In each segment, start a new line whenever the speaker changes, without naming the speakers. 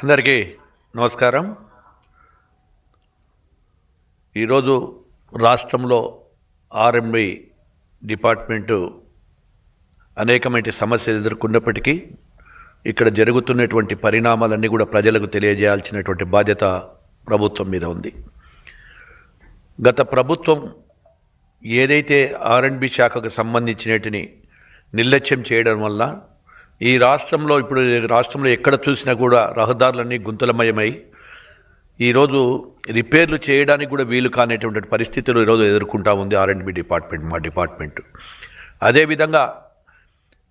అందరికీ నమస్కారం. ఈరోజు రాష్ట్రంలో ఆర్ఎంబి డిపార్ట్మెంటు అనేకమైన సమస్యలు ఎదుర్కొన్నప్పటికీ ఇక్కడ జరుగుతున్నటువంటి పరిణామాలన్నీ కూడా ప్రజలకు తెలియజేయాల్సినటువంటి బాధ్యత ప్రభుత్వం మీద ఉంది. గత ప్రభుత్వం ఏదైతే ఆర్ఎండ్బి శాఖకు సంబంధించినటిని నిర్లక్ష్యం చేయడం వల్ల ఈ రాష్ట్రంలో ఇప్పుడు రాష్ట్రంలో ఎక్కడ చూసినా కూడా రహదారులన్నీ గుంతలమయమై ఈరోజు రిపేర్లు చేయడానికి కూడా వీలు కానిటువంటి పరిస్థితులు ఈరోజు ఎదుర్కొంటా ఉంది ఆర్ఎండ్బి డిపార్ట్మెంట్ మా డిపార్ట్మెంట్. అదేవిధంగా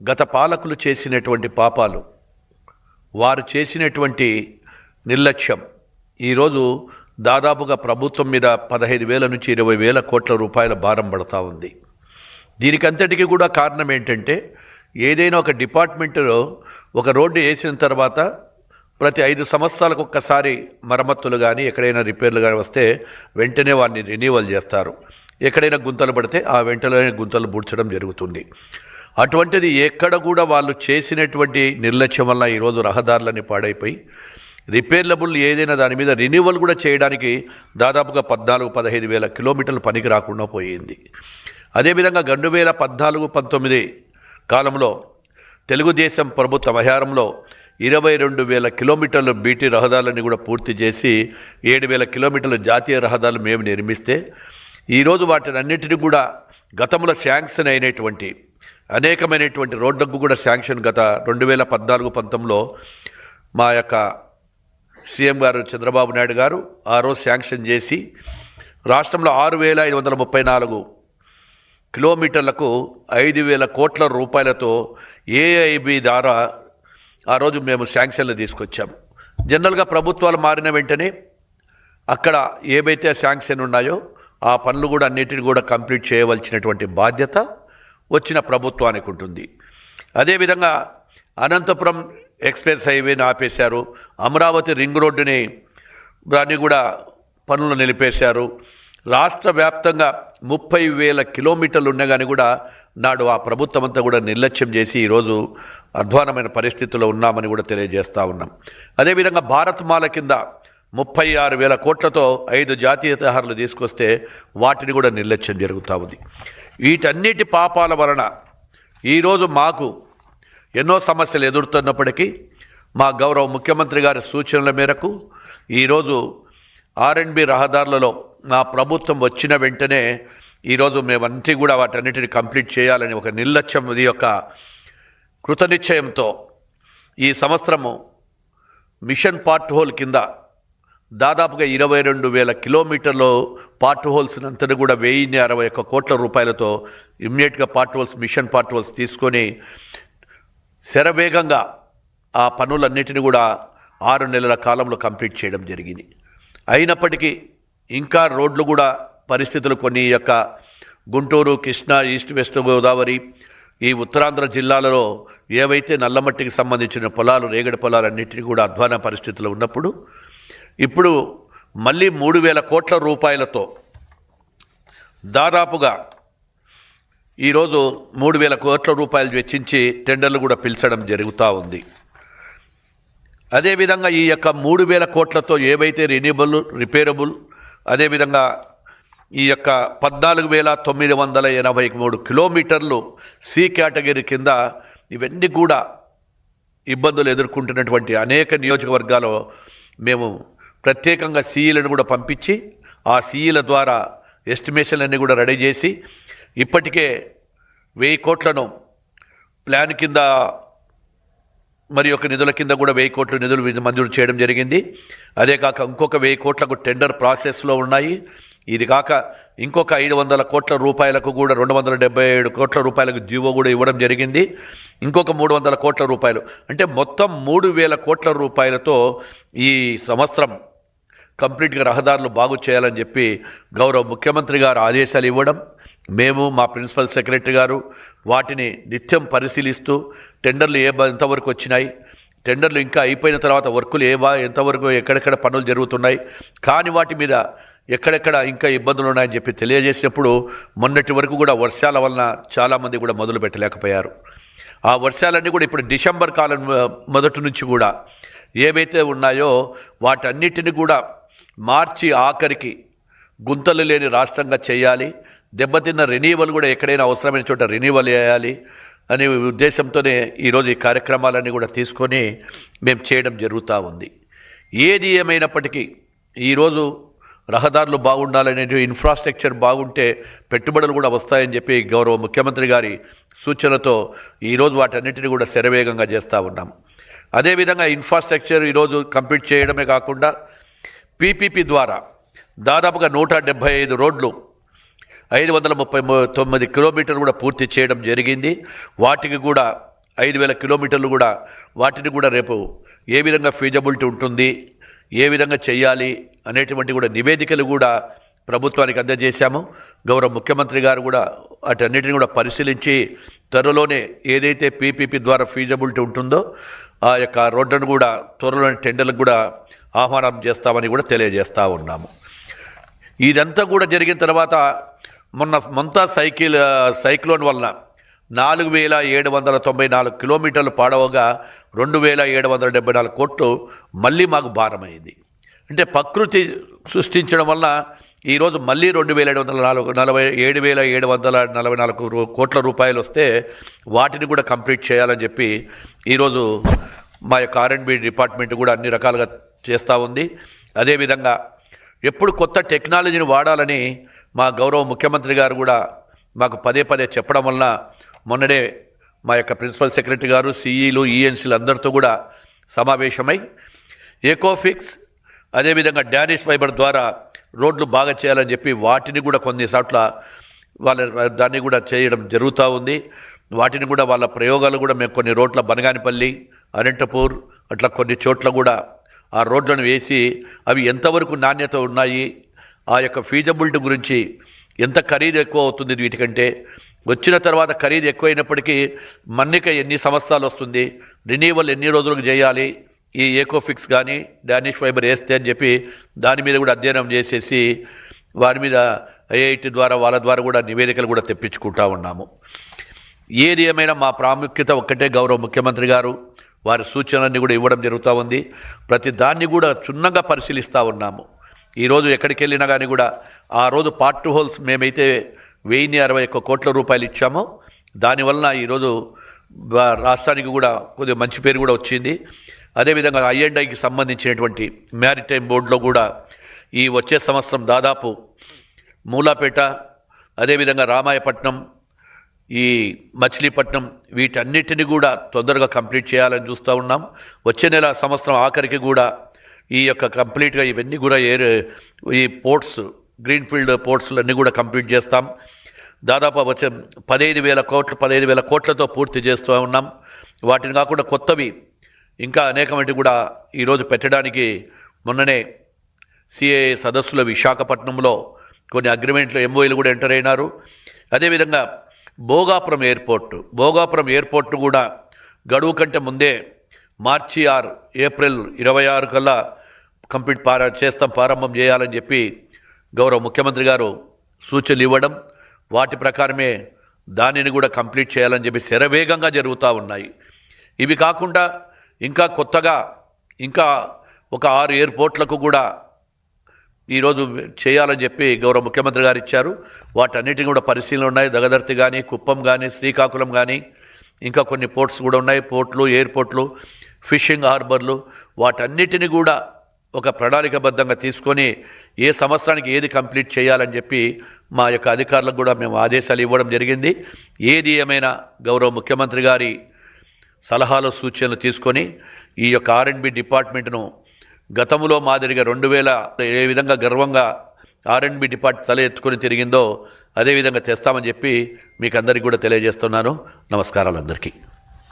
గత పాలకులు చేసినటువంటి పాపాలు వారు చేసినటువంటి నిర్లక్ష్యం ఈరోజు దాదాపుగా ప్రభుత్వం మీద పదహైదు వేల నుంచి ఇరవై వేల కోట్ల రూపాయల భారం పడతా ఉంది. దీనికంతటికీ కూడా కారణం ఏంటంటే ఏదైనా ఒక డిపార్ట్మెంటులో ఒక రోడ్డు వేసిన తర్వాత ప్రతి ఐదు సంవత్సరాలకు ఒక్కసారి మరమ్మతులు కానీ ఎక్కడైనా రిపేర్లు కానీ వస్తే వెంటనే వాడిని రెన్యువల్ చేస్తారు. ఎక్కడైనా గుంతలు పడితే ఆ వెంటనే గుంతలు పూడ్చడం జరుగుతుంది. అటువంటిది ఎక్కడ కూడా వాళ్ళు చేసినటువంటి నిర్లక్ష్యం వల్ల ఈరోజు రహదారులన్నీ పాడైపోయి రిపేర్లబుల్ ఏదైనా దాని మీద రెన్యువల్ కూడా చేయడానికి దాదాపుగా పద్నాలుగు పదహైదు వేల కిలోమీటర్లు పనికి రాకుండా పోయింది. అదేవిధంగా రెండు వేల పద్నాలుగు పంతొమ్మిది కాలంలో తెలుగుదేశం ప్రభుత్వ హయాంలో ఇరవై రెండు వేల కిలోమీటర్లు బీటీ రహదారులని కూడా పూర్తి చేసి ఏడు వేల కిలోమీటర్ల జాతీయ రహదారులు మేము నిర్మిస్తే ఈరోజు వాటిని అన్నిటిని కూడా గతంలో శాంక్షన్ అయినటువంటి అనేకమైనటువంటి రోడ్లకు కూడా శాంక్షన్ గత రెండు వేల పద్నాలుగు పంతొమ్మిదిలో మా యొక్క సీఎం గారు చంద్రబాబు నాయుడు గారు ఆ రోజు శాంక్షన్ చేసి రాష్ట్రంలో ఆరు వేల ఐదు వందల ముప్పై నాలుగు కిలోమీటర్లకు ఐదు వేల కోట్ల రూపాయలతో ఏఐబి ద్వారా ఆ రోజు మేము శాంక్షన్లు తీసుకొచ్చాము జనరల్గా ప్రభుత్వాలు మారిన వెంటనే అక్కడ ఏవైతే శాంక్షన్ ఉన్నాయో ఆ పనులు కూడా అన్నిటిని కూడా కంప్లీట్ చేయవలసినటువంటి బాధ్యత వచ్చిన ప్రభుత్వానికి ఉంటుంది. అదేవిధంగా అనంతపురం ఎక్స్ప్రెస్ హైవేని ఆపేశారు. అమరావతి రింగ్ రోడ్డుని దాన్ని కూడా పనులు నిలిపేశారు. రాష్ట్ర వ్యాప్తంగా ముప్పై వేల కిలోమీటర్లు ఉన్నా కూడా నాడు ఆ ప్రభుత్వం అంతా కూడా నిర్లక్ష్యం చేసి ఈరోజు అధ్వానమైన పరిస్థితుల్లో ఉన్నామని కూడా తెలియజేస్తూ ఉన్నాం. అదేవిధంగా భారత్ మాల కింద ముప్పై ఆరు వేల కోట్లతో ఐదు జాతీయతహారులు తీసుకొస్తే వాటిని కూడా నిర్లక్ష్యం జరుగుతూ ఉంది. వీటన్నిటి పాపాల వలన ఈరోజు మాకు ఎన్నో సమస్యలు ఎదురుతున్నప్పటికీ మా గౌరవ ముఖ్యమంత్రి గారి సూచనల మేరకు ఈరోజు ఆర్ఎండ్బి రహదారులలో మా ప్రభుత్వం వచ్చిన వెంటనే ఈరోజు మేమంతా కూడా వాటన్నిటిని కంప్లీట్ చేయాలని ఒక నిర్లక్ష్యం ఇది యొక్క కృతనిశ్చయంతో ఈ సంవత్సరము మిషన్ పార్ట్ హోల్ కింద దాదాపుగా ఇరవై రెండు వేల కిలోమీటర్లు పార్ట్ హోల్స్ అంతటి కూడా వెయ్యిన్ని అరవై ఒక్క కోట్ల రూపాయలతో ఇమ్మీడియట్గా part holes machine part holes తీసుకొని శరవేగంగా ఆ పనులన్నిటిని కూడా ఆరు నెలల కాలంలో కంప్లీట్ చేయడం జరిగింది. అయినప్పటికీ ఇంకా రోడ్లు కూడా పరిస్థితులు కొన్ని యొక్క గుంటూరు కృష్ణా ఈస్ట్ వెస్ట్ గోదావరి ఈ ఉత్తరాంధ్ర జిల్లాలలో ఏవైతే నల్లమట్టికి సంబంధించిన పొలాలు రేగడి పొలాలన్నింటినీ కూడా అధ్వాన పరిస్థితులు ఉన్నప్పుడు ఇప్పుడు మళ్ళీ మూడు వేల కోట్ల రూపాయలతో దాదాపుగా ఈరోజు మూడు వేల కోట్ల రూపాయలు వెచ్చించి టెండర్లు కూడా పిలిచడం జరుగుతూ ఉంది. అదేవిధంగా ఈ యొక్క మూడు వేల కోట్లతో ఏవైతే రెన్యూబుల్ రిపేరబుల్ అదేవిధంగా ఈ యొక్క పద్నాలుగు వేల తొమ్మిది వందల ఎనభై మూడు కిలోమీటర్లు సి కేటగిరీ కింద ఇవన్నీ కూడా ఇబ్బందులు ఎదుర్కొంటున్నటువంటి అనేక నియోజకవర్గాల్లో మేము ప్రత్యేకంగా సీఈలను కూడా పంపించి ఆ సీఈల ద్వారా ఎస్టిమేషన్లన్నీ కూడా రెడీ చేసి ఇప్పటికే వెయ్యి కోట్లను ప్లాన్ కింద మరి యొక్క నిధుల కింద కూడా వెయ్యి కోట్ల నిధులు మంజూరు చేయడం జరిగింది. అదే కాక ఇంకొక వెయ్యి కోట్లకు టెండర్ ప్రాసెస్లో ఉన్నాయి. ఇది కాక ఇంకొక ఐదు వందల కోట్ల రూపాయలకు కూడా రెండు వందల డెబ్బై ఏడు కోట్ల రూపాయలకు జీవో కూడా ఇవ్వడం జరిగింది. ఇంకొక మూడు వందల కోట్ల రూపాయలు. అంటే మొత్తం మూడు వేల కోట్ల రూపాయలతో ఈ సంవత్సరం కంప్లీట్గా రహదారులు బాగు చేయాలని చెప్పి గౌరవ ముఖ్యమంత్రి గారు ఆదేశాలు ఇవ్వడం మేము మా ప్రిన్సిపల్ సెక్రటరీ గారు వాటిని నిత్యం పరిశీలిస్తూ టెండర్లు ఏ ఎంతవరకు వచ్చినాయి టెండర్లు ఇంకా అయిపోయిన తర్వాత వర్కులు ఏ బా ఎంతవరకు ఎక్కడెక్కడ పనులు జరుగుతున్నాయి కాని వాటి మీద ఎక్కడెక్కడ ఇంకా ఇబ్బందులు ఉన్నాయని చెప్పి తెలియజేసినప్పుడు మొన్నటి వరకు కూడా వర్షాల వలన చాలామంది కూడా మొదలు పెట్టలేకపోయారు. ఆ వర్షాలన్నీ కూడా ఇప్పుడు డిసెంబర్ కాలం మొదటి నుంచి కూడా ఏవైతే ఉన్నాయో వాటన్నిటిని కూడా మార్చి ఆఖరికి గుంతలు లేని రాష్ట్రంగా చేయాలి. దెబ్బతిన్న రెన్యూవల్ కూడా ఎక్కడైనా అవసరమైన చోట రెన్యూవల్ చేయాలి అనే ఉద్దేశంతోనే ఈరోజు ఈ కార్యక్రమాలన్నీ కూడా తీసుకొని మేము చేయడం జరుగుతూ ఉంది. ఏది ఏమైనప్పటికీ ఈరోజు రహదారులు బాగుండాలనే ఇన్ఫ్రాస్ట్రక్చర్ బాగుంటే పెట్టుబడులు కూడా వస్తాయని చెప్పి గౌరవ ముఖ్యమంత్రి గారి సూచనలతో ఈరోజు వాటన్నిటిని కూడా శరవేగంగా చేస్తూ ఉన్నాం. అదేవిధంగా ఇన్ఫ్రాస్ట్రక్చర్ ఈరోజు కంప్లీట్ చేయడమే కాకుండా పీపీపీ ద్వారా దాదాపుగా నూట డెబ్భై ఐదు రోడ్లు ఐదు వందల ముప్పై తొమ్మిది కిలోమీటర్లు కూడా పూర్తి చేయడం జరిగింది. వాటికి కూడా ఐదు వేల కిలోమీటర్లు కూడా వాటిని కూడా రేపు ఏ విధంగా ఫీజబిలిటీ ఉంటుంది ఏ విధంగా చేయాలి అనేటువంటి కూడా నివేదికలు కూడా ప్రభుత్వానికి అందజేశాము. గౌరవ ముఖ్యమంత్రి గారు కూడా వాటన్నిటిని కూడా పరిశీలించి త్వరలోనే ఏదైతే పీపీపీ ద్వారా ఫీజబిలిటీ ఉంటుందో ఆ యొక్క రోడ్డును కూడా త్వరలోని టెండర్లకు కూడా ఆహ్వానం చేస్తామని కూడా తెలియజేస్తూ ఉన్నాము. ఇదంతా కూడా జరిగిన తర్వాత మొన్న మొంతా సైకిల్ సైక్లోన్ వలన నాలుగు వేల ఏడు వందల తొంభై నాలుగు కిలోమీటర్లు పాడవగా రెండు వేల ఏడు వందల డెబ్బై నాలుగు కోట్లు మళ్ళీ మాకు భారమైంది. అంటే ప్రకృతి సృష్టించడం వల్ల ఈరోజు మళ్ళీ రెండు వేల ఏడు వందల నాలుగు నలభై ఏడు వేల ఏడు వందల నలభై నాలుగు కోట్ల రూపాయలు వస్తే వాటిని కూడా కంప్లీట్ చేయాలని చెప్పి ఈరోజు మా యొక్క ఆర్ఎండ్బి డిపార్ట్మెంట్ కూడా అన్ని రకాలుగా చేస్తూ ఉంది. అదేవిధంగా ఎప్పుడు కొత్త టెక్నాలజీని వాడాలని మా గౌరవ ముఖ్యమంత్రి గారు కూడా మాకు పదే పదే చెప్పడం వలన మొన్ననే మా యొక్క ప్రిన్సిపల్ సెక్రటరీ గారు సిఈలు ఈఎన్సీలు అందరితో కూడా సమావేశమై ఏకోఫిక్స్ అదేవిధంగా డానిష్ ఫైబర్ ద్వారా రోడ్లు బాగా చేయాలని చెప్పి వాటిని కూడా కొన్ని చోట్ల వాళ్ళ దాన్ని కూడా చేయడం జరుగుతూ ఉంది. వాటిని కూడా వాళ్ళ ప్రయోగాలు కూడా మేము కొన్ని రోడ్ల బనగానిపల్లి అనంతపూర్ అట్లా కొన్ని చోట్ల కూడా ఆ రోడ్లను వేసి అవి ఎంతవరకు నాణ్యత ఉన్నాయి ఆ యొక్క ఫీజబిలిటీ గురించి ఎంత ఖరీదు ఎక్కువ అవుతుంది వీటికంటే వచ్చిన తర్వాత ఖరీదు ఎక్కువైనప్పటికీ మన్నిక ఎన్ని సంవత్సరాలు వస్తుంది రినీవల్ ఎన్ని రోజులకు చేయాలి ఈ ఏకోఫిక్స్ కానీ డానిష్ ఫైబర్ వేస్తే అని చెప్పి దాని మీద కూడా అధ్యయనం చేసేసి వారి మీద ఐఐటి ద్వారా వాళ్ళ ద్వారా కూడా నివేదికలు కూడా తెప్పించుకుంటా ఉన్నాము. ఏది ఏమైనా మా ప్రాముఖ్యత ఒక్కటే గౌరవ ముఖ్యమంత్రి గారు వారి సూచనలన్నీ కూడా ఇవ్వడం జరుగుతూ ఉంది. ప్రతి దాన్ని కూడా క్షుణ్ణంగా పరిశీలిస్తూ ఉన్నాము. ఈరోజు ఎక్కడికి వెళ్ళినా కానీ కూడా ఆ రోజు పార్ట్ టు హోల్స్ మేమైతే వెయ్యిన్ని అరవై ఒక్క కోట్ల రూపాయలు ఇచ్చామో. దానివలన ఈరోజు రాష్ట్రానికి కూడా కొద్దిగా మంచి పేరు కూడా వచ్చింది. అదేవిధంగా ఐఎండ్ఐకి సంబంధించినటువంటి మ్యారిటైమ్ బోర్డులో కూడా ఈ వచ్చే సంవత్సరం దాదాపు మూలాపేట అదేవిధంగా రామాయపట్నం ఈ మచిలీపట్నం వీటన్నిటిని కూడా తొందరగా కంప్లీట్ చేయాలని చూస్తూ ఉన్నాం. వచ్చే నెల సంవత్సరం ఆఖరికి కూడా ఈ యొక్క కంప్లీట్గా ఇవన్నీ కూడా ఏ ఈ పోర్ట్స్ గ్రీన్ఫీల్డ్ పోర్ట్స్లన్నీ కూడా కంప్లీట్ చేస్తాం. దాదాపు వచ్చే పదహైదు వేల కోట్లు పదహైదు వేల కోట్లతో పూర్తి చేస్తూ ఉన్నాం. వాటిని కాకుండా కొత్తవి ఇంకా అనేకమంటి కూడా ఈరోజు పెట్టడానికి మొన్ననే సిఏ సదస్సులో విశాఖపట్నంలో కొన్ని అగ్రిమెంట్లు ఎంఓఈలు కూడా ఎంటర్ అయినారు. అదేవిధంగా భోగాపురం ఎయిర్పోర్ట్ భోగాపురం ఎయిర్పోర్ట్ కూడా గడువు కంటే ముందే మార్చి ఆరు ఏప్రిల్ ఇరవై ఆరు కల్లా కంప్లీట్ పారా చేస్తాం ప్రారంభం చేయాలని చెప్పి గౌరవ ముఖ్యమంత్రి గారు సూచనలు ఇవ్వడం వాటి ప్రకారమే దానిని కూడా కంప్లీట్ చేయాలని చెప్పి శరవేగంగా జరుగుతూ ఉన్నాయి. ఇవి కాకుండా ఇంకా కొత్తగా ఇంకా ఒక ఆరు ఎయిర్పోర్ట్లకు కూడా ఈరోజు చేయాలని చెప్పి గౌరవ ముఖ్యమంత్రి గారు ఇచ్చారు. వాటన్నిటిని కూడా పరిశీలన ఉన్నాయి. దగదర్తి కానీ కుప్పం కానీ శ్రీకాకుళం కానీ ఇంకా కొన్ని పోర్ట్స్ కూడా ఉన్నాయి. పోర్ట్లు ఎయిర్పోర్ట్లు ఫిషింగ్ హార్బర్లు వాటన్నిటిని కూడా ఒక ప్రణాళికబద్ధంగా తీసుకొని ఏ సంవత్సరానికి ఏది కంప్లీట్ చేయాలని చెప్పి మా యొక్క అధికారులకు కూడా మేము ఆదేశాలు ఇవ్వడం జరిగింది. ఏది ఏమైనా గౌరవ ముఖ్యమంత్రి గారి సలహాలు సూచనలు తీసుకొని ఈ యొక్క ఆర్ఎండ్బి డిపార్ట్మెంట్ను గతంలో మాదిరిగా రెండు వేల ఏ విధంగా గర్వంగా ఆర్ఎండ్బి డిపార్ట్ తల ఎత్తుకొని తిరిగిందో అదేవిధంగా తెస్తామని చెప్పి మీకు అందరికీ కూడా తెలియజేస్తున్నాను. నమస్కారాలు అందరికీ.